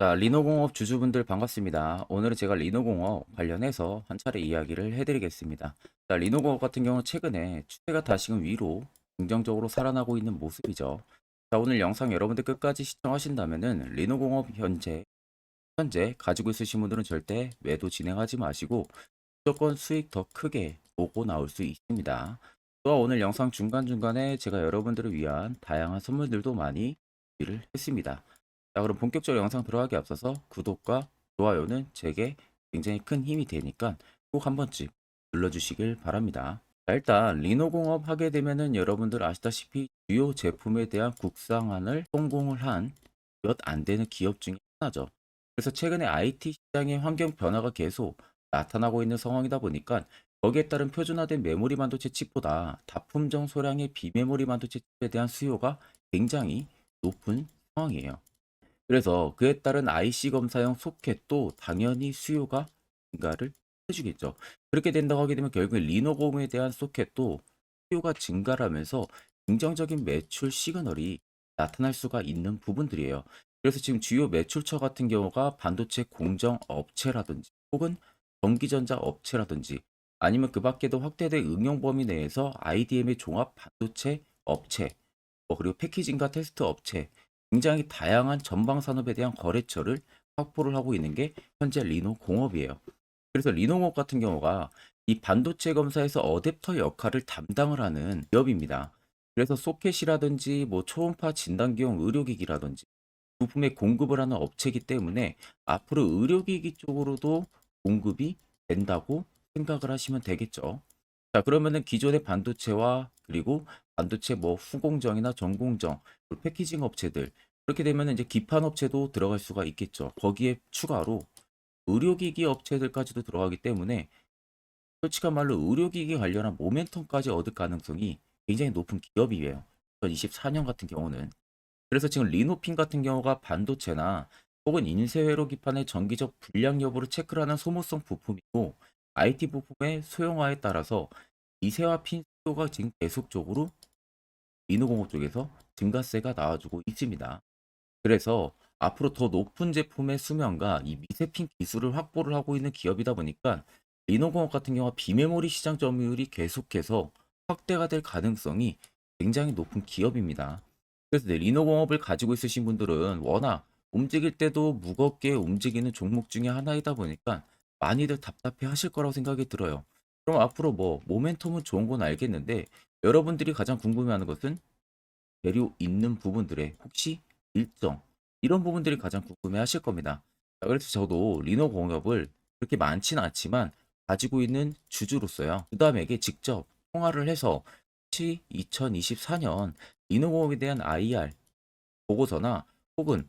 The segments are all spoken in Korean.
자, 리노공업 주주분들 반갑습니다. 오늘은 제가 리노공업 관련해서 한 차례 이야기를 해드리겠습니다. 자, 리노공업 같은 경우는 최근에 추세가 다시금 위로 긍정적으로 살아나고 있는 모습이죠. 자, 오늘 영상 여러분들 끝까지 시청하신다면은 리노공업 현재 현재 가지고 있으신 분들은 절대 매도 진행하지 마시고 무조건 수익 더 크게 보고 나올 수 있습니다. 또 오늘 영상 중간중간에 제가 여러분들을 위한 다양한 선물들도 많이 준비를 했습니다. 자, 그럼 본격적으로 영상 들어가기 앞서서 구독과 좋아요는 제게 굉장히 큰 힘이 되니까 꼭 한 번쯤 눌러주시길 바랍니다. 자, 일단 리노공업 하게 되면은 여러분들 아시다시피 주요 제품에 대한 국상화를 성공을 한 몇 안 되는 기업 중에 하나죠. 그래서 최근에 IT 시장의 환경 변화가 계속 나타나고 있는 상황이다 보니까 거기에 따른 표준화된 메모리 반도체 칩보다 다품종 소량의 비메모리 반도체 칩에 대한 수요가 굉장히 높은 상황이에요. 그래서 그에 따른 IC 검사용 소켓도 당연히 수요가 증가를 해주겠죠. 그렇게 된다고 하게 되면 결국에 리노공에 대한 소켓도 수요가 증가를 하면서 긍정적인 매출 시그널이 나타날 수가 있는 부분들이에요. 그래서 지금 주요 매출처 같은 경우가 반도체 공정 업체라든지 혹은 전기전자 업체라든지 아니면 그 밖에도 확대된 응용 범위 내에서 IDM의 종합 반도체 업체 뭐 그리고 패키징과 테스트 업체 굉장히 다양한 전방 산업에 대한 거래처를 확보를 하고 있는 게 현재 리노 공업이에요. 그래서 리노공업 같은 경우가 이 반도체 검사에서 어댑터 역할을 담당을 하는 기업입니다. 그래서 소켓이라든지 뭐 초음파 진단기용 의료기기라든지 부품의 공급을 하는 업체이기 때문에 앞으로 의료기기 쪽으로도 공급이 된다고 생각을 하시면 되겠죠. 자, 그러면은 기존의 반도체와 그리고 반도체 뭐 후공정이나 전공정, 패키징 업체들 그렇게 되면은 이제 기판 업체도 들어갈 수가 있겠죠. 거기에 추가로 의료기기 업체들까지도 들어가기 때문에 솔직한 말로 의료기기 관련한 모멘텀까지 얻을 가능성이 굉장히 높은 기업이에요. 2024년 같은 경우는. 그래서 지금 리노핀 같은 경우가 반도체나 혹은 인쇄회로 기판의 정기적 불량 여부를 체크를 하는 소모성 부품이고 IT 부품의 소형화에 따라서 이세화 핀 수요가 지금 계속적으로 리노공업 쪽에서 증가세가 나와주고 있습니다. 그래서 앞으로 더 높은 제품의 수명과 이 미세핀 기술을 확보를 하고 있는 기업이다 보니까 리노공업 같은 경우가 비메모리 시장 점유율이 계속해서 확대가 될 가능성이 굉장히 높은 기업입니다. 그래서 네, 리노공업을 가지고 있으신 분들은 워낙 움직일 때도 무겁게 움직이는 종목 중에 하나이다 보니까 많이들 답답해 하실 거라고 생각이 들어요. 그럼 앞으로 뭐 모멘텀은 좋은 건 알겠는데 여러분들이 가장 궁금해하는 것은 재료 있는 부분들의 혹시 일정 이런 부분들이 가장 궁금해 하실 겁니다. 자, 그래서 저도 리노 공업을 그렇게 많지는 않지만 가지고 있는 주주로서요. 그다음에게 직접 통화를 해서 혹시 2024년 리노 공업에 대한 IR 보고서나 혹은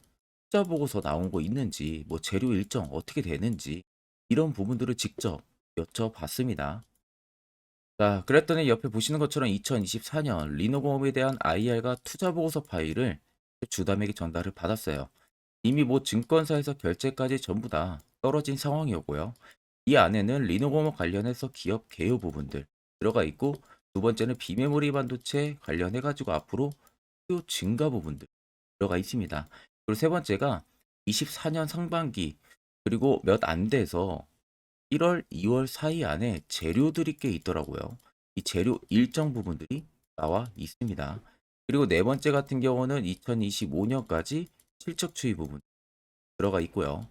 투자 보고서 나온 거 있는지 뭐 재료 일정 어떻게 되는지 이런 부분들을 직접 여쭤봤습니다. 자, 그랬더니 옆에 보시는 것처럼 2024년 리노공업에 대한 IR과 투자 보고서 파일을 주담에게 전달을 받았어요. 이미 뭐 증권사에서 결제까지 전부 다 떨어진 상황이었고요. 이 안에는 리노공업 관련해서 기업 개요 부분들 들어가 있고 두 번째는 비메모리 반도체 관련해 가지고 앞으로 수요 증가 부분들 들어가 있습니다. 그리고 세 번째가 24년 상반기 그리고 몇 안 돼서 1월, 2월 사이 안에 재료들이 꽤 있더라고요. 이 재료 일정 부분들이 나와 있습니다. 그리고 네 번째 같은 경우는 2025년까지 실적 추이 부분 들어가 있고요.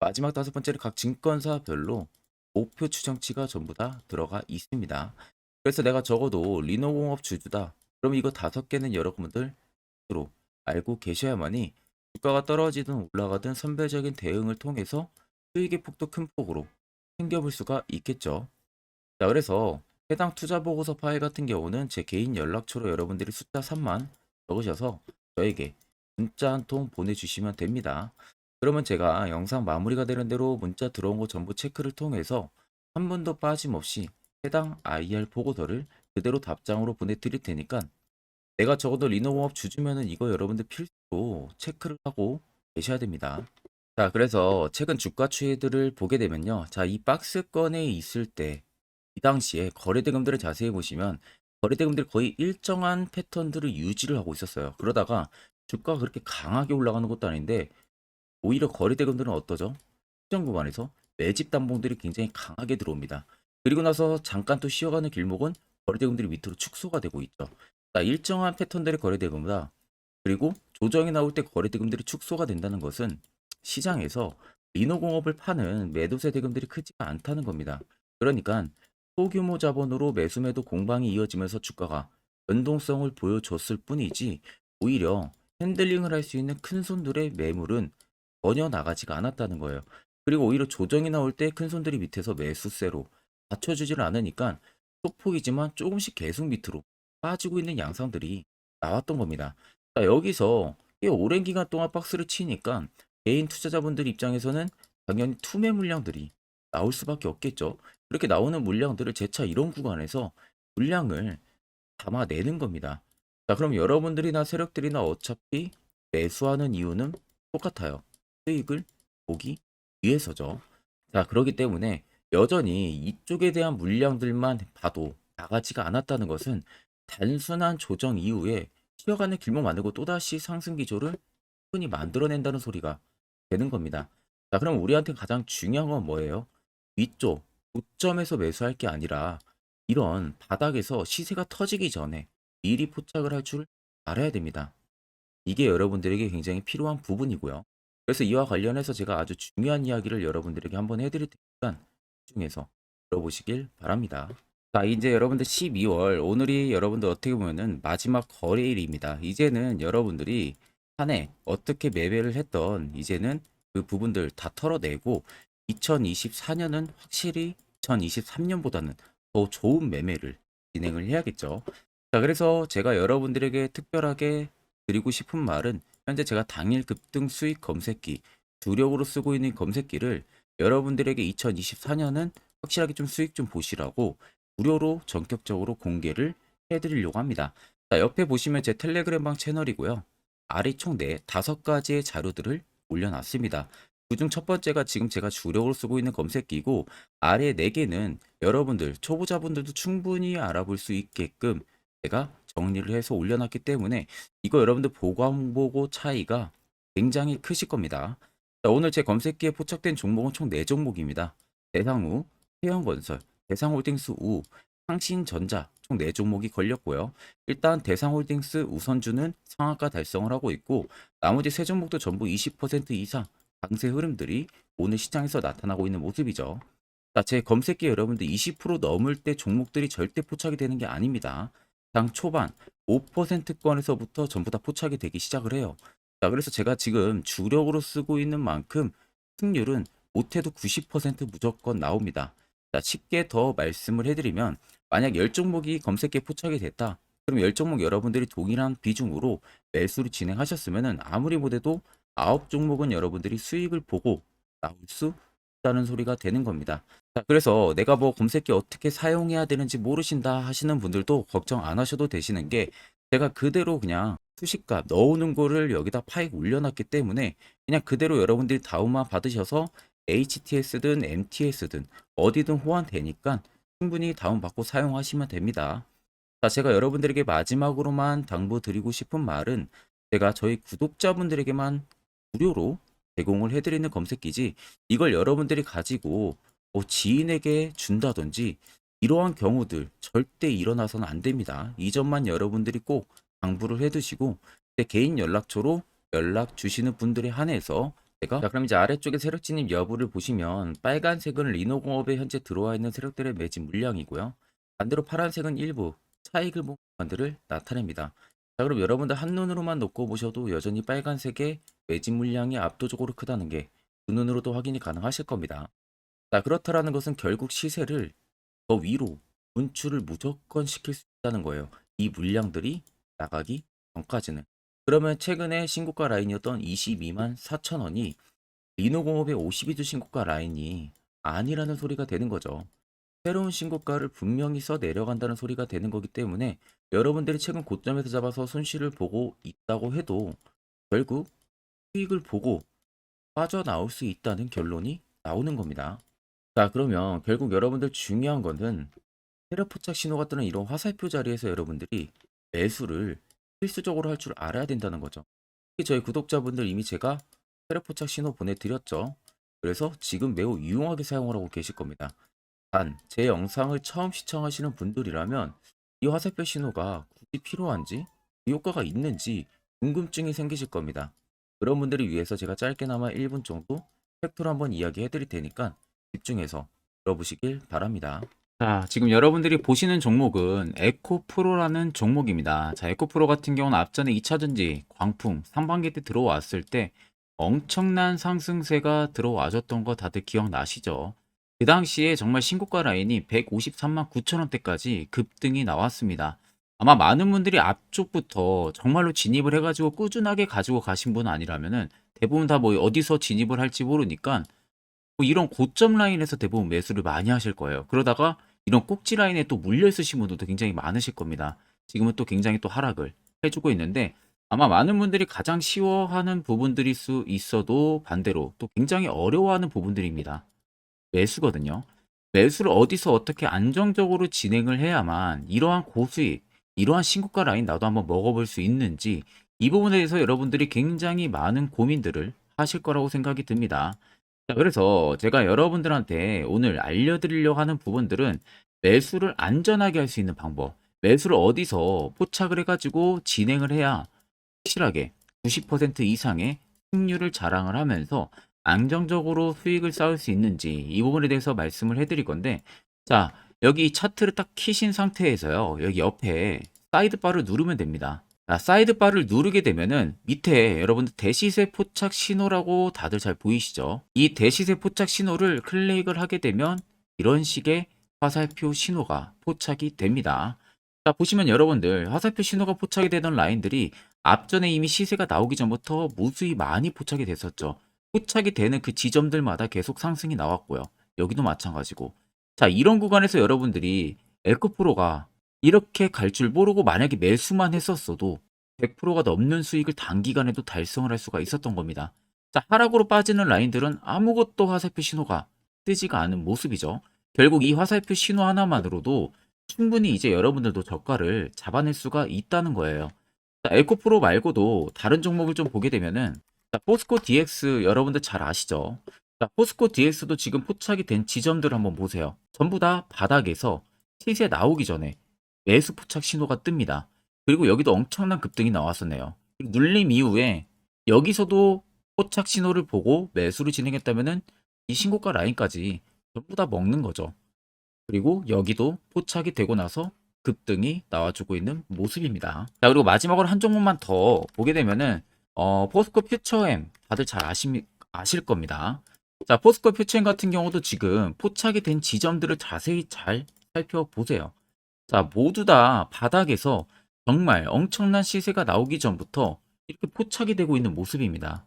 마지막 다섯 번째는 각 증권사별로 목표 추정치가 전부 다 들어가 있습니다. 그래서 내가 적어도 리노공업 주주다. 그럼 이거 다섯 개는 여러분들 스스로 알고 계셔야만이 주가가 떨어지든 올라가든 선별적인 대응을 통해서 수익의 폭도 큰 폭으로 챙겨볼 수가 있겠죠. 자, 그래서 해당 투자 보고서 파일 같은 경우는 제 개인 연락처로 여러분들이 숫자 3만 적으셔서 저에게 문자 한 통 보내주시면 됩니다. 그러면 제가 영상 마무리가 되는 대로 문자 들어온 거 전부 체크를 통해서 한 번도 빠짐없이 해당 IR 보고서를 그대로 답장으로 보내드릴 테니까 내가 적어도 리노공업 주주면은 이거 여러분들 필수로 체크를 하고 계셔야 됩니다. 자, 그래서 최근 주가 추이들을 보게 되면요. 자, 이 박스권에 있을 때, 이 당시에 거래대금들을 자세히 보시면, 거래대금들이 거의 일정한 패턴들을 유지를 하고 있었어요. 그러다가 주가가 그렇게 강하게 올라가는 것도 아닌데, 오히려 거래대금들은 어떠죠? 시장 구간에서 매집 단봉들이 굉장히 강하게 들어옵니다. 그리고 나서 잠깐 또 쉬어가는 길목은 거래대금들이 밑으로 축소가 되고 있죠. 자, 일정한 패턴들의 거래대금보다 그리고 조정이 나올 때 거래대금들이 축소가 된다는 것은 시장에서 리노공업을 파는 매도세 대금들이 크지가 않다는 겁니다. 그러니까 소규모 자본으로 매수매도 공방이 이어지면서 주가가 변동성을 보여줬을 뿐이지 오히려 핸들링을 할 수 있는 큰 손들의 매물은 전혀 나가지가 않았다는 거예요. 그리고 오히려 조정이 나올 때 큰 손들이 밑에서 매수세로 받쳐주지를 않으니까 소폭이지만 조금씩 계속 밑으로 빠지고 있는 양상들이 나왔던 겁니다. 자, 여기서 꽤 오랜 기간 동안 박스를 치니까 개인 투자자분들 입장에서는 당연히 투매 물량들이 나올 수밖에 없겠죠. 그렇게 나오는 물량들을 재차 이런 구간에서 물량을 담아내는 겁니다. 자, 그럼 여러분들이나 세력들이나 어차피 매수하는 이유는 똑같아요. 수익을 보기 위해서죠. 자, 그렇기 때문에 여전히 이쪽에 대한 물량들만 봐도 나가지가 않았다는 것은 단순한 조정 이후에 쉬어가는 길목 만들고 또다시 상승 기조를 충분히 만들어낸다는 소리가 되는 겁니다. 자, 그럼 우리한테 가장 중요한 건 뭐예요? 위쪽 고점에서 매수할 게 아니라 이런 바닥에서 시세가 터지기 전에 미리 포착을 할 줄 알아야 됩니다. 이게 여러분들에게 굉장히 필요한 부분이고요. 그래서 이와 관련해서 제가 아주 중요한 이야기를 여러분들에게 한번 해드릴 테니까 집중해서 들어보시길 바랍니다. 자, 이제 여러분들 12월 오늘이 여러분들 어떻게 보면은 마지막 거래일입니다. 이제는 여러분들이 한해 어떻게 매매를 했던 이제는 그 부분들 다 털어내고 2024년은 확실히 2023년보다는 더 좋은 매매를 진행을 해야겠죠. 자, 그래서 제가 여러분들에게 특별하게 드리고 싶은 말은 현재 제가 당일 급등 수익 검색기 주력으로 쓰고 있는 검색기를 여러분들에게 2024년은 확실하게 좀 수익 좀 보시라고 무료로 전격적으로 공개를 해드리려고 합니다. 자, 옆에 보시면 제 텔레그램방 채널이고요. 아래 총 네 다섯 가지의 자료들을 올려놨습니다. 그중 첫 번째가 지금 제가 주력으로 쓰고 있는 검색기고 아래 네 개는 여러분들 초보자분들도 충분히 알아볼 수 있게끔 제가 정리를 해서 올려놨기 때문에 이거 여러분들 보고 안 보고 차이가 굉장히 크실 겁니다. 자, 오늘 제 검색기에 포착된 종목은 총 4종목입니다. 대상우, 태영건설, 대상홀딩스 우, 상신전자 총 4종목이 걸렸고요. 일단 대상홀딩스 우선주는 상한가 달성을 하고 있고 나머지 세 종목도 전부 20% 이상 강세 흐름들이 오늘 시장에서 나타나고 있는 모습이죠. 자, 제 검색기 여러분들 20% 넘을 때 종목들이 절대 포착이 되는 게 아닙니다. 장 초반 5%권에서부터 전부 다 포착이 되기 시작을 해요. 자, 그래서 제가 지금 주력으로 쓰고 있는 만큼 승률은 못해도 90% 무조건 나옵니다. 자, 쉽게 더 말씀을 해드리면 만약 10종목이 검색기에 포착이 됐다. 그럼 10종목 여러분들이 동일한 비중으로 매수를 진행하셨으면 아무리 못해도 9종목은 여러분들이 수익을 보고 나올 수 있다는 소리가 되는 겁니다. 자, 그래서 내가 뭐 검색기 어떻게 사용해야 되는지 모르신다 하시는 분들도 걱정 안 하셔도 되시는 게 제가 그대로 그냥 수식값 넣어놓은 거를 여기다 파익 올려놨기 때문에 그냥 그대로 여러분들이 다운만 받으셔서 HTS든 MTS든 어디든 호환되니까 충분히 다운받고 사용하시면 됩니다. 자, 제가 여러분들에게 마지막으로만 당부드리고 싶은 말은 제가 저희 구독자분들에게만 무료로 제공을 해드리는 검색기지 이걸 여러분들이 가지고 뭐 지인에게 준다든지 이러한 경우들 절대 일어나서는 안 됩니다. 이 점만 여러분들이 꼭 당부를 해두시고 제 개인 연락처로 연락 주시는 분들에 한해서 자 그럼 이제 아래쪽에 세력 진입 여부를 보시면 빨간색은 리노공업에 현재 들어와 있는 세력들의 매집 물량이고요. 반대로 파란색은 일부 차익을 본 구간들을 나타냅니다. 자 그럼 여러분들 한눈으로만 놓고 보셔도 여전히 빨간색의 매집 물량이 압도적으로 크다는 게두 눈으로도 확인이 가능하실 겁니다. 자, 그렇다라는 것은 결국 시세를 더 위로 분출을 무조건 시킬 수 있다는 거예요. 이 물량들이 나가기 전까지는. 그러면 최근에 신고가 라인이었던 22만 4천 원이 리노공업의 52주 신고가 라인이 아니라는 소리가 되는 거죠. 새로운 신고가를 분명히 써 내려간다는 소리가 되는 거기 때문에 여러분들이 최근 고점에서 잡아서 손실을 보고 있다고 해도 결국 수익을 보고 빠져나올 수 있다는 결론이 나오는 겁니다. 자, 그러면 결국 여러분들 중요한 거는 세력 포착 신호가 뜨는 이런 화살표 자리에서 여러분들이 매수를 필수적으로 할 줄 알아야 된다는 거죠. 저희 구독자분들 이미 제가 트랩 포착 신호 보내드렸죠. 그래서 지금 매우 유용하게 사용을 하고 계실 겁니다. 단, 제 영상을 처음 시청하시는 분들이라면 이 화살표 신호가 굳이 필요한지, 그 효과가 있는지 궁금증이 생기실 겁니다. 그런 분들을 위해서 제가 짧게나마 1분 정도 팩트로 한번 이야기해 드릴 테니까 집중해서 들어보시길 바랍니다. 자, 지금 여러분들이 보시는 종목은 에코프로라는 종목입니다. 자, 에코프로 같은 경우는 앞전에 2차전지, 광풍, 상반기 때 들어왔을 때 엄청난 상승세가 들어와줬던 거 다들 기억나시죠? 그 당시에 정말 신고가 라인이 153만 9천 원대까지 급등이 나왔습니다. 아마 많은 분들이 앞쪽부터 정말로 진입을 해가지고 꾸준하게 가지고 가신 분 아니라면은 대부분 다 뭐 어디서 진입을 할지 모르니까 뭐 이런 고점 라인에서 대부분 매수를 많이 하실 거예요. 그러다가 이런 꼭지 라인에 또 물려 있으신 분들도 굉장히 많으실 겁니다. 지금은 또 굉장히 또 하락을 해주고 있는데 아마 많은 분들이 가장 쉬워하는 부분들일 수 있어도 반대로 또 굉장히 어려워하는 부분들입니다. 매수거든요. 매수를 어디서 어떻게 안정적으로 진행을 해야만 이러한 고수익, 이러한 신고가 라인 나도 한번 먹어볼 수 있는지 이 부분에 대해서 여러분들이 굉장히 많은 고민들을 하실 거라고 생각이 듭니다. 자, 그래서 제가 여러분들한테 오늘 알려드리려고 하는 부분들은 매수를 안전하게 할 수 있는 방법, 매수를 어디서 포착을 해가지고 진행을 해야 확실하게 90% 이상의 승률을 자랑을 하면서 안정적으로 수익을 쌓을 수 있는지 이 부분에 대해서 말씀을 해드릴 건데 자 여기 이 차트를 딱 키신 상태에서요 여기 옆에 사이드바를 누르면 됩니다 자, 사이드바를 누르게 되면은 밑에 여러분들 대시세 포착 신호라고 다들 잘 보이시죠 이 대시세 포착 신호를 클릭을 하게 되면 이런 식의 화살표 신호가 포착이 됩니다 자 보시면 여러분들 화살표 신호가 포착이 되던 라인들이 앞전에 이미 시세가 나오기 전부터 무수히 많이 포착이 됐었죠. 포착이 되는 그 지점들마다 계속 상승이 나왔고요. 여기도 마찬가지고. 자, 이런 구간에서 여러분들이 에코프로가 이렇게 갈 줄 모르고 만약에 매수만 했었어도 100%가 넘는 수익을 단기간에도 달성을 할 수가 있었던 겁니다. 자, 하락으로 빠지는 라인들은 아무것도 화살표 신호가 뜨지가 않은 모습이죠. 결국 이 화살표 신호 하나만으로도 충분히 이제 여러분들도 저가를 잡아낼 수가 있다는 거예요. 자, 에코프로 말고도 다른 종목을 좀 보게 되면은 자, 포스코 DX 여러분들 잘 아시죠? 자, 포스코 DX도 지금 포착이 된 지점들을 한번 보세요. 전부 다 바닥에서 시세 나오기 전에 매수 포착 신호가 뜹니다. 그리고 여기도 엄청난 급등이 나왔었네요. 눌림 이후에 여기서도 포착 신호를 보고 매수를 진행했다면은 이 신고가 라인까지 전부 다 먹는 거죠. 그리고 여기도 포착이 되고 나서 급등이 나와주고 있는 모습입니다. 자, 그리고 마지막으로 한 종목만 더 보게 되면은, 어, 포스코 퓨처엠 다들 잘 아시, 아실 겁니다. 자, 포스코 퓨처엠 같은 경우도 지금 포착이 된 지점들을 자세히 잘 살펴보세요. 자, 모두 다 바닥에서 정말 엄청난 시세가 나오기 전부터 이렇게 포착이 되고 있는 모습입니다.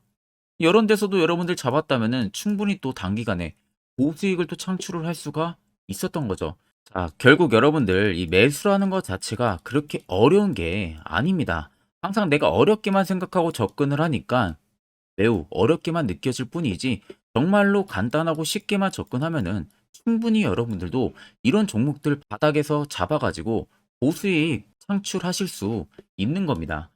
이런 데서도 여러분들 잡았다면은 충분히 또 단기간에 고수익을 또 창출을 할 수가 있었던 거죠. 자, 결국 여러분들 이 매수라는 것 자체가 그렇게 어려운 게 아닙니다. 항상 내가 어렵게만 생각하고 접근을 하니까 매우 어렵게만 느껴질 뿐이지 정말로 간단하고 쉽게만 접근하면은 충분히 여러분들도 이런 종목들 바닥에서 잡아가지고 고수익 창출하실 수 있는 겁니다.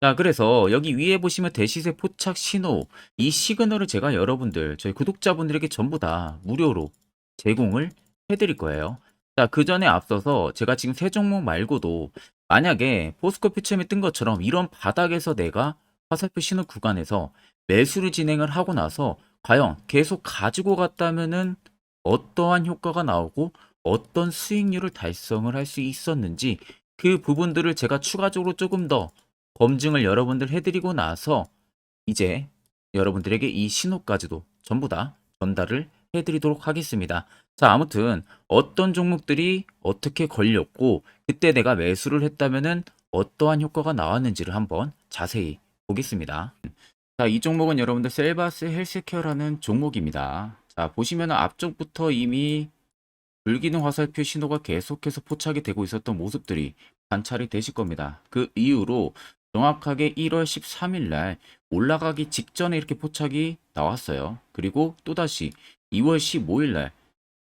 자, 그래서 여기 위에 보시면 대시세 포착 신호 이 시그널을 제가 여러분들 저희 구독자분들에게 전부 다 무료로 제공을 해드릴 거예요. 자, 그 전에 앞서서 제가 지금 세 종목 말고도 만약에 포스코 퓨처엠이 뜬 것처럼 이런 바닥에서 내가 화살표 신호 구간에서 매수를 진행을 하고 나서 과연 계속 가지고 갔다면은 어떠한 효과가 나오고 어떤 수익률을 달성을 할 수 있었는지 그 부분들을 제가 추가적으로 조금 더 검증을 여러분들 해드리고 나서 이제 여러분들에게 이 신호까지도 전부 다 전달을 해드리도록 하겠습니다. 자, 아무튼 어떤 종목들이 어떻게 걸렸고 그때 내가 매수를 했다면은 어떠한 효과가 나왔는지를 한번 자세히 보겠습니다. 자, 이 종목은 여러분들 셀바스 헬스케어라는 종목입니다. 자, 보시면 앞쪽부터 이미 불기능 화살표 신호가 계속해서 포착이 되고 있었던 모습들이 관찰이 되실 겁니다. 그 이후로 정확하게 1월 13일 날 올라가기 직전에 이렇게 포착이 나왔어요. 그리고 또다시 2월 15일 날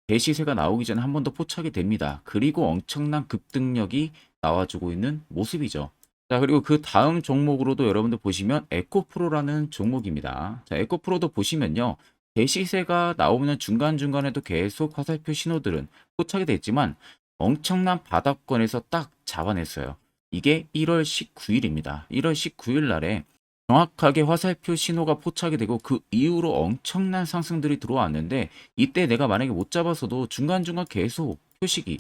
대시세가 나오기 전에 한 번 더 포착이 됩니다. 그리고 엄청난 급등력이 나와주고 있는 모습이죠. 자, 그리고 그 다음 종목으로도 여러분들 보시면 에코프로라는 종목입니다. 자, 에코프로도 보시면요. 대시세가 나오면 중간중간에도 계속 화살표 신호들은 포착이 됐지만 엄청난 바닥권에서 딱 잡아냈어요. 이게 1월 19일입니다. 1월 19일 날에 정확하게 화살표 신호가 포착이 되고 그 이후로 엄청난 상승들이 들어왔는데 이때 내가 만약에 못 잡았어도 중간중간 계속 표식이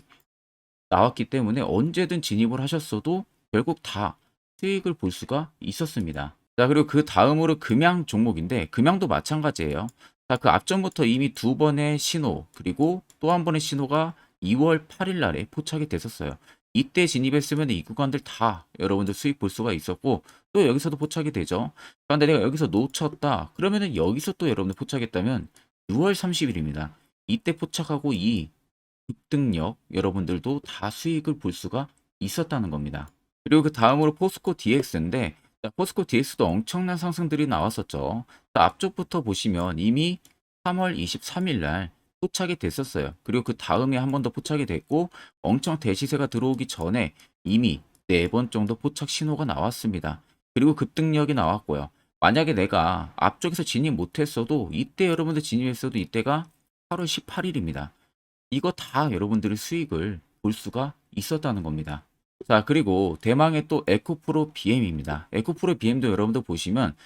나왔기 때문에 언제든 진입을 하셨어도 결국 다 수익을 볼 수가 있었습니다. 자, 그리고 그 다음으로 금양 종목인데 금양도 마찬가지예요. 자, 그 앞전부터 이미 두 번의 신호 그리고 또 한 번의 신호가 2월 8일 날에 포착이 됐었어요. 이때 진입했으면 이 구간들 다 여러분들 수익 볼 수가 있었고 또 여기서도 포착이 되죠. 그런데 내가 여기서 놓쳤다. 그러면은 여기서 또 여러분들 포착했다면 6월 30일입니다. 이때 포착하고 이 급등력 여러분들도 다 수익을 볼 수가 있었다는 겁니다. 그리고 그 다음으로 포스코 DX인데 포스코 DX도 엄청난 상승들이 나왔었죠. 자, 앞쪽부터 보시면 이미 3월 23일 날 포착이 됐었어요. 그리고 그 다음에 한 번 더 포착이 됐고 엄청 대시세가 들어오기 전에 이미 네 번 정도 포착 신호가 나왔습니다. 그리고 급등력이 나왔고요. 만약에 내가 앞쪽에서 진입 못했어도 이때 여러분들 진입했어도 이때가 8월 18일입니다. 이거 다 여러분들의 수익을 볼 수가 있었다는 겁니다. 자, 그리고 대망의 또 에코프로 BM입니다. 에코프로 BM도 여러분들 보시면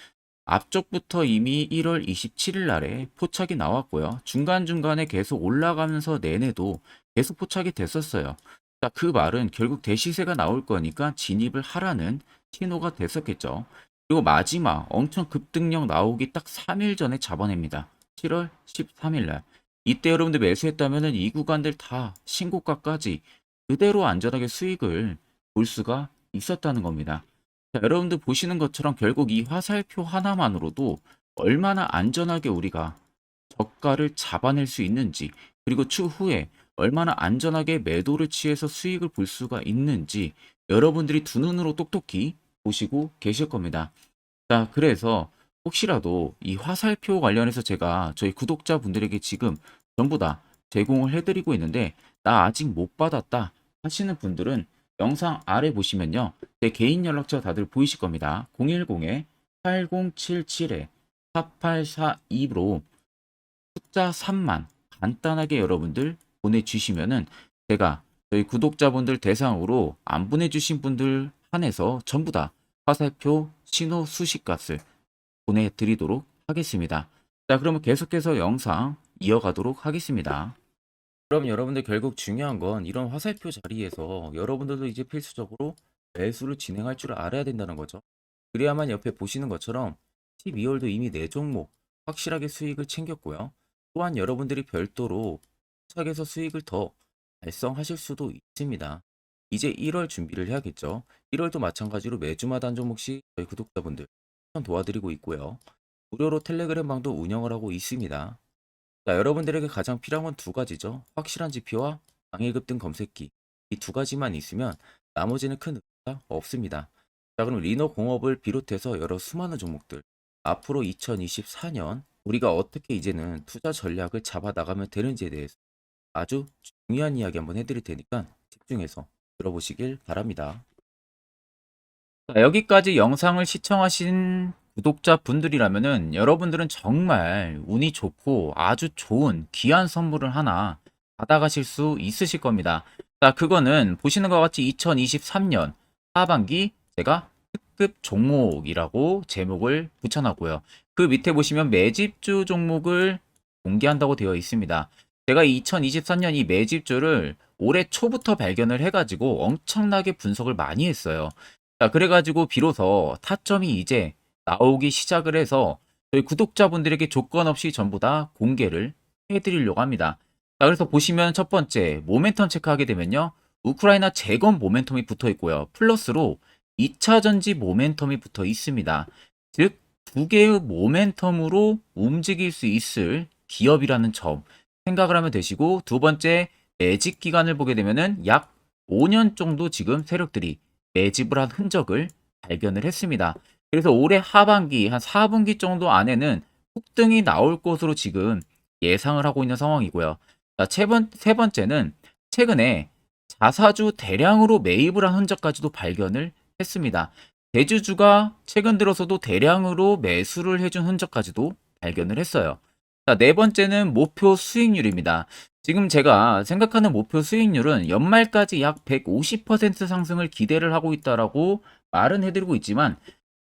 앞쪽부터 이미 1월 27일 날에 포착이 나왔고요. 중간중간에 계속 올라가면서 내내도 계속 포착이 됐었어요. 자, 그 말은 결국 대시세가 나올 거니까 진입을 하라는 신호가 됐었겠죠. 그리고 마지막 엄청 급등력 나오기 딱 3일 전에 잡아냅니다. 7월 13일 날. 이때 여러분들 매수했다면 이 구간들 다 신고가까지 그대로 안전하게 수익을 볼 수가 있었다는 겁니다. 자, 여러분들 보시는 것처럼 결국 이 화살표 하나만으로도 얼마나 안전하게 우리가 저가를 잡아낼 수 있는지 그리고 추후에 얼마나 안전하게 매도를 취해서 수익을 볼 수가 있는지 여러분들이 두 눈으로 똑똑히 보시고 계실 겁니다. 자, 그래서 혹시라도 이 화살표 관련해서 제가 저희 구독자분들에게 지금 전부 다 제공을 해드리고 있는데 나 아직 못 받았다 하시는 분들은 영상 아래 보시면요. 제 개인 연락처 다들 보이실 겁니다. 010-8077-4842로 숫자 3만 간단하게 여러분들 보내주시면은 제가 저희 구독자분들 대상으로 안 보내주신 분들 한해서 전부 다 화살표 신호 수식값을 보내드리도록 하겠습니다. 자, 그러면 계속해서 영상 이어가도록 하겠습니다. 그럼 여러분들 결국 중요한 건 이런 화살표 자리에서 여러분들도 이제 필수적으로 매수를 진행할 줄 알아야 된다는 거죠. 그래야만 옆에 보시는 것처럼 12월도 이미 4종목 확실하게 수익을 챙겼고요. 또한 여러분들이 별도로 차에서 수익을 더 달성하실 수도 있습니다. 이제 1월 준비를 해야겠죠. 1월도 마찬가지로 매주마다 한 종목씩 저희 구독자분들 도와드리고 있고요. 무료로 텔레그램 방도 운영을 하고 있습니다. 자, 여러분들에게 가장 필요한 건 두 가지죠. 확실한 지표와 방해급 등 검색기. 이 두 가지만 있으면 나머지는 큰 의미가 없습니다. 자, 그럼 리노 공업을 비롯해서 여러 수많은 종목들. 앞으로 2024년 우리가 어떻게 이제는 투자 전략을 잡아 나가면 되는지에 대해서 아주 중요한 이야기 한번 해드릴 테니까 집중해서 들어보시길 바랍니다. 자, 여기까지 영상을 시청하신 구독자분들이라면은 여러분들은 정말 운이 좋고 아주 좋은 귀한 선물을 하나 받아가실 수 있으실 겁니다. 자, 그거는 보시는 것 같이 2023년 하반기 제가 특급 종목이라고 제목을 붙여놨고요. 그 밑에 보시면 매집주 종목을 공개한다고 되어 있습니다. 제가 2023년 이 매집주를 올해 초부터 발견을 해가지고 엄청나게 분석을 많이 했어요. 자, 그래가지고 비로소 타점이 이제 나오기 시작을 해서 저희 구독자분들에게 조건 없이 전부 다 공개를 해드리려고 합니다. 자, 그래서 보시면 첫 번째 모멘텀 체크하게 되면요. 우크라이나 재건 모멘텀이 붙어 있고요. 플러스로 2차 전지 모멘텀이 붙어 있습니다. 즉, 두 개의 모멘텀으로 움직일 수 있을 기업이라는 점 생각을 하면 되시고, 두 번째 매집 기간을 보게 되면은 약 5년 정도 지금 세력들이 매집을 한 흔적을 발견을 했습니다. 그래서 올해 하반기 한 4분기 정도 안에는 폭등이 나올 것으로 지금 예상을 하고 있는 상황이고요. 자, 세, 번, 세 번째는 최근에 자사주 대량으로 매입을 한 흔적까지도 발견을 했습니다. 대주주가 최근 들어서도 대량으로 매수를 해준 흔적까지도 발견을 했어요. 자, 네 번째는 목표 수익률입니다. 지금 제가 생각하는 목표 수익률은 연말까지 약 150% 상승을 기대를 하고 있다라고 말은 해드리고 있지만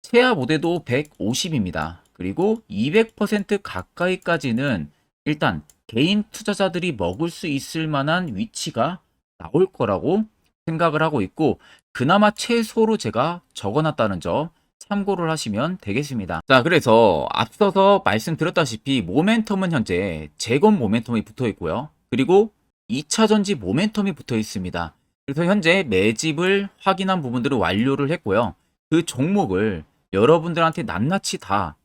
최하 모대도 150입니다. 그리고 200% 가까이까지는 일단 개인 투자자들이 먹을 수 있을 만한 위치가 나올 거라고 생각을 하고 있고 그나마 최소로 제가 적어놨다는 점 참고를 하시면 되겠습니다. 자, 그래서 앞서서 말씀드렸다시피 모멘텀은 현재 재건 모멘텀이 붙어 있고요. 그리고 2차 전지 모멘텀이 붙어 있습니다. 그래서 현재 매집을 확인한 부분들을 완료를 했고요. 그 종목을 여러분들한테 낱낱이 다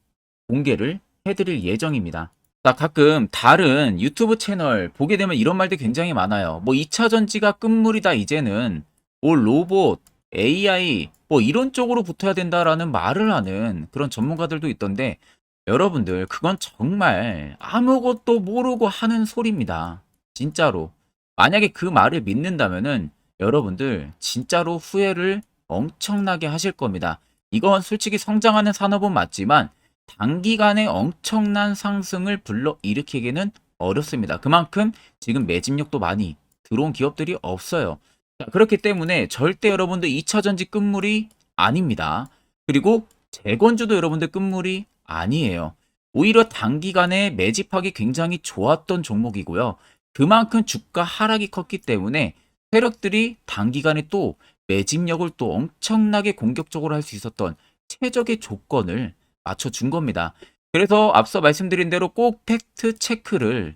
공개를 해드릴 예정입니다. 자, 가끔 다른 유튜브 채널 보게 되면 이런 말들 굉장히 많아요. 뭐 2차 전지가 끝물이다 이제는 뭐 로봇, AI 뭐 이런 쪽으로 붙어야 된다라는 말을 하는 그런 전문가들도 있던데 여러분들 그건 정말 아무것도 모르고 하는 소리입니다. 진짜로. 만약에 그 말을 믿는다면은 여러분들 진짜로 후회를 엄청나게 하실 겁니다. 이건 솔직히 성장하는 산업은 맞지만 단기간에 엄청난 상승을 불러 일으키기는 어렵습니다. 그만큼 지금 매집력도 많이 들어온 기업들이 없어요. 자, 그렇기 때문에 절대 여러분들 2차 전지 끝물이 아닙니다. 그리고 재건주도 여러분들 끝물이 아니에요. 오히려 단기간에 매집하기 굉장히 좋았던 종목이고요. 그만큼 주가 하락이 컸기 때문에 세력들이 단기간에 또 매집력을 또 엄청나게 공격적으로 할 수 있었던 최적의 조건을 맞춰준 겁니다. 그래서 앞서 말씀드린 대로 꼭 팩트 체크를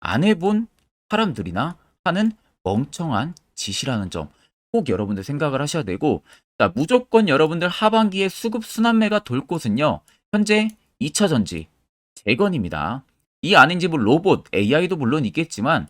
안 해본 사람들이나 하는 멍청한 짓이라는 점 꼭 여러분들 생각을 하셔야 되고 자, 무조건 여러분들 하반기에 수급 순환매가 돌 곳은요. 현재 2차 전지 재건입니다. 이 아닌지 뭐 로봇, AI도 물론 있겠지만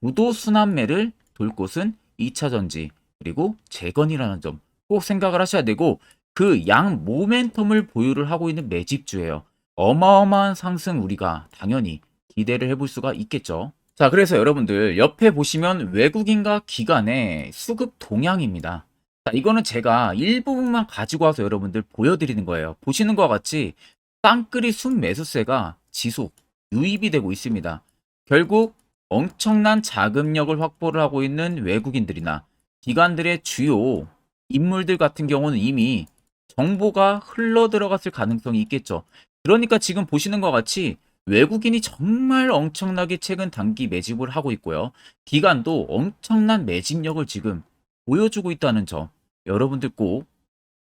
주도 순환매를 돌 곳은 2차 전지 그리고 재건이라는 점 꼭 생각을 하셔야 되고 그 양 모멘텀을 보유를 하고 있는 매집주예요. 어마어마한 상승 우리가 당연히 기대를 해볼 수가 있겠죠. 자, 그래서 여러분들 옆에 보시면 외국인과 기관의 수급 동향입니다. 자, 이거는 제가 일부분만 가지고 와서 여러분들 보여드리는 거예요. 보시는 것과 같이 쌍끌이 순 매수세가 지속, 유입이 되고 있습니다. 결국 엄청난 자금력을 확보를 하고 있는 외국인들이나 기관들의 주요 인물들 같은 경우는 이미 정보가 흘러 들어갔을 가능성이 있겠죠. 그러니까 지금 보시는 것 같이 외국인이 정말 엄청나게 최근 단기 매집을 하고 있고요. 기관도 엄청난 매집력을 지금 보여주고 있다는 점 여러분들 꼭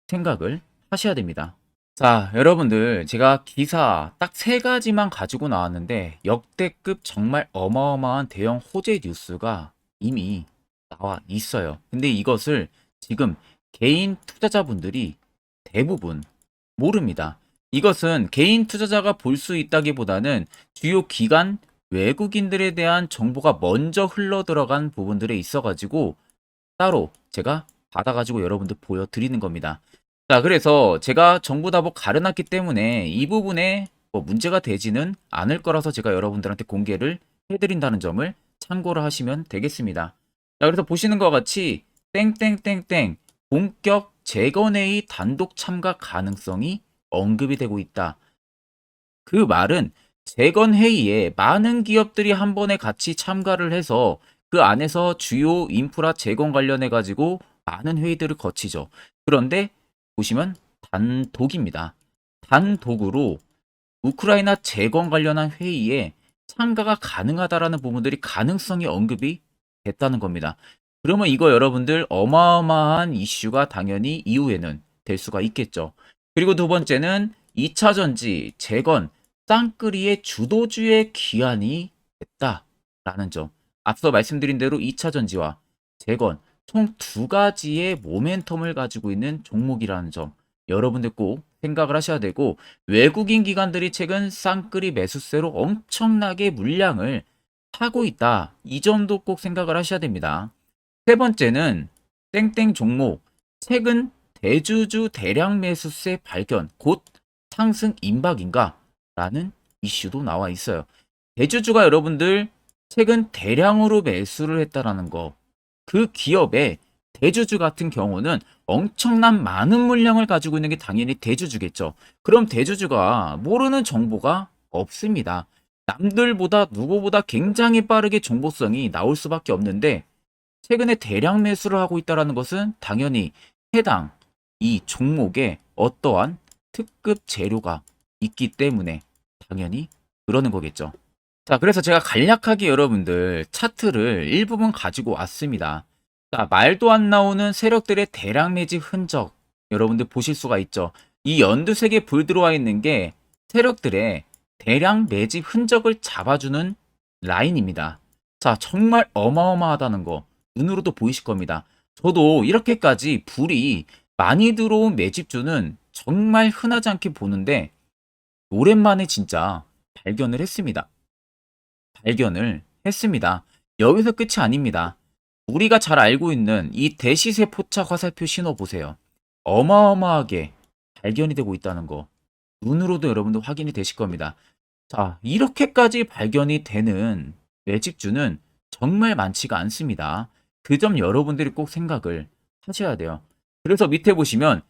생각을 하셔야 됩니다. 자, 여러분들 제가 기사 딱 세 가지만 가지고 나왔는데 역대급 정말 어마어마한 대형 호재 뉴스가 이미 나와 있어요. 근데 이것을 지금 개인 투자자분들이 대부분 모릅니다. 이것은 개인 투자자가 볼 수 있다기보다는 주요 기관 외국인들에 대한 정보가 먼저 흘러 들어간 부분들에 있어 가지고 따로 제가 받아 가지고 여러분들 보여 드리는 겁니다. 자, 그래서 제가 다뭐 가려놨기 때문에 이 부분에 뭐 문제가 되지는 않을 거라서 제가 여러분들한테 공개를 해드린다는 점을 참고를 하시면 되겠습니다. 자, 그래서 보시는 것 같이 땡땡땡땡 본격 재건회의 단독 참가 가능성이 언급이 되고 있다. 그 말은 재건 회의에 많은 기업들이 한 번에 같이 참가를 해서 그 안에서 주요 인프라 재건 관련해 가지고 많은 회의들을 거치죠. 그런데 보시면 단독입니다. 단독으로 우크라이나 재건 관련한 회의에 참가가 가능하다라는 부분들이 가능성이 언급이 됐다는 겁니다. 그러면 이거 여러분들 어마어마한 이슈가 당연히 이후에는 될 수가 있겠죠. 그리고 두 번째는 2차 전지 재건 쌍끌이의 주도주의 기한이 됐다라는 점. 앞서 말씀드린 대로 2차 전지와 재건 총 두 가지의 모멘텀을 가지고 있는 종목이라는 점. 여러분들 꼭 생각을 하셔야 되고 외국인 기관들이 최근 쌍끌이 매수세로 엄청나게 물량을 사고 있다. 이 점도 꼭 생각을 하셔야 됩니다. 세 번째는 땡땡 종목 최근 대주주 대량 매수세 발견 곧 상승 임박인가? 라는 이슈도 나와 있어요. 대주주가 여러분들 최근 대량으로 매수를 했다라는 거. 그 기업의 대주주 같은 경우는 엄청난 많은 물량을 가지고 있는 게 당연히 대주주겠죠. 그럼 대주주가 모르는 정보가 없습니다. 남들보다 누구보다 굉장히 빠르게 정보성이 나올 수밖에 없는데 최근에 대량 매수를 하고 있다는 것은 당연히 해당 이 종목에 어떠한 특급 재료가 있기 때문에 당연히 그러는 거겠죠. 자, 그래서 제가 간략하게 여러분들 차트를 일부분 가지고 왔습니다. 자, 말도 안 나오는 세력들의 대량 매집 흔적 여러분들 보실 수가 있죠. 이 연두색에 불 들어와 있는 게 세력들의 대량 매집 흔적을 잡아주는 라인입니다. 자, 정말 어마어마하다는 거 눈으로도 보이실 겁니다. 저도 이렇게까지 불이 많이 들어온 매집주는 정말 흔하지 않게 보는데 오랜만에 진짜 발견을 했습니다. 발견을 했습니다. 여기서 끝이 아닙니다. 우리가 잘 알고 있는 이 대시세 포착 화살표 신호 보세요. 어마어마하게 발견이 되고 있다는 거 눈으로도 여러분들 확인이 되실 겁니다. 자, 이렇게까지 발견이 되는 매집주는 정말 많지가 않습니다. 그 점 여러분들이 꼭 생각을 하셔야 돼요. 그래서 밑에 보시면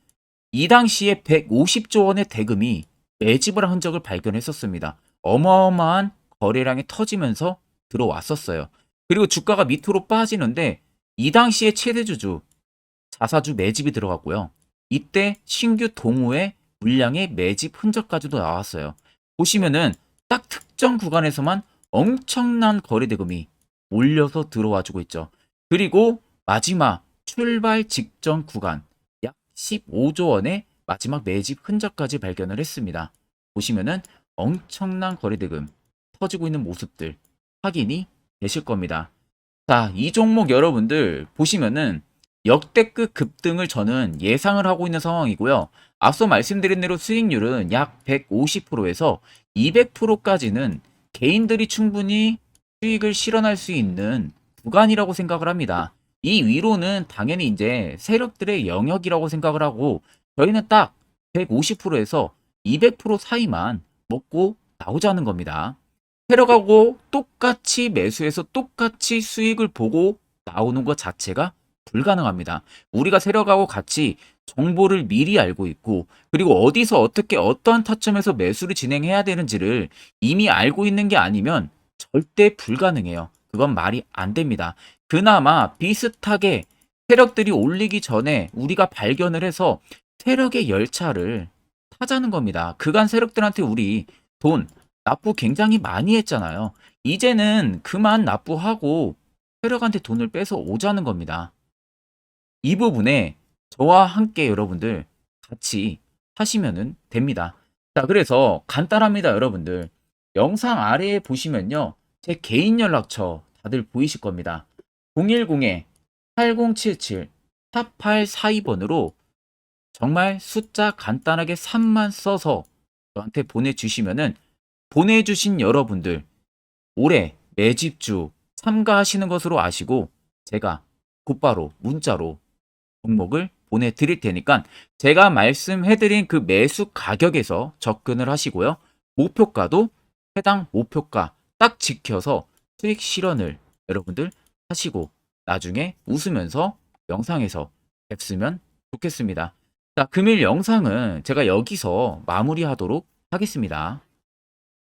이 당시에 150조 원의 대금이 매집을 한 흔적을 발견했었습니다. 어마어마한 거래량이 터지면서 들어왔었어요. 그리고 주가가 밑으로 빠지는데 이 당시에 최대주주 자사주 매집이 들어갔고요. 이때 신규 동호회 물량의 매집 흔적까지도 나왔어요. 보시면은 딱 특정 구간에서만 엄청난 거래 대금이 몰려서 들어와 주고 있죠. 그리고 마지막 출발 직전 구간 약 15조 원의 마지막 매집 흔적까지 발견을 했습니다. 보시면은 엄청난 거래 대금 터지고 있는 모습들 확인이 되실 겁니다. 자, 이 종목 여러분들 보시면은 역대급 급등을 저는 예상을 하고 있는 상황이고요. 앞서 말씀드린 대로 수익률은 약 150%에서 200%까지는 개인들이 충분히 수익을 실현할 수 있는 구간이라고 생각을 합니다. 이 위로는 당연히 이제 세력들의 영역이라고 생각을 하고 저희는 딱 150%에서 200% 사이만 먹고 나오자는 겁니다. 세력하고 똑같이 매수해서 똑같이 수익을 보고 나오는 것 자체가 불가능합니다. 우리가 세력하고 같이 정보를 미리 알고 있고 그리고 어디서 어떻게 어떠한 타점에서 매수를 진행해야 되는지를 이미 알고 있는 게 아니면 절대 불가능해요. 그건 말이 안 됩니다. 그나마 비슷하게 세력들이 올리기 전에 우리가 발견을 해서 세력의 열차를 타자는 겁니다. 그간 세력들한테 우리 돈 납부 굉장히 많이 했잖아요. 이제는 그만 납부하고 세력한테 돈을 뺏어 오자는 겁니다. 이 부분에 저와 함께 여러분들 같이 하시면 됩니다. 자, 그래서 간단합니다, 여러분들. 영상 아래에 보시면요. 제 개인 연락처 다들 보이실 겁니다. 010-8077-4842번으로 정말 숫자 간단하게 3만 써서 저한테 보내주시면은 보내주신 여러분들 올해 매집주 참가하시는 것으로 아시고 제가 곧바로 문자로 종목을 보내드릴 테니까 제가 말씀해드린 그 매수 가격에서 접근을 하시고요. 목표가도 해당 목표가 딱 지켜서 수익 실현을 여러분들 하시고 나중에 웃으면서 영상에서 뵙으면 좋겠습니다. 자, 금일 영상은 제가 여기서 마무리하도록 하겠습니다.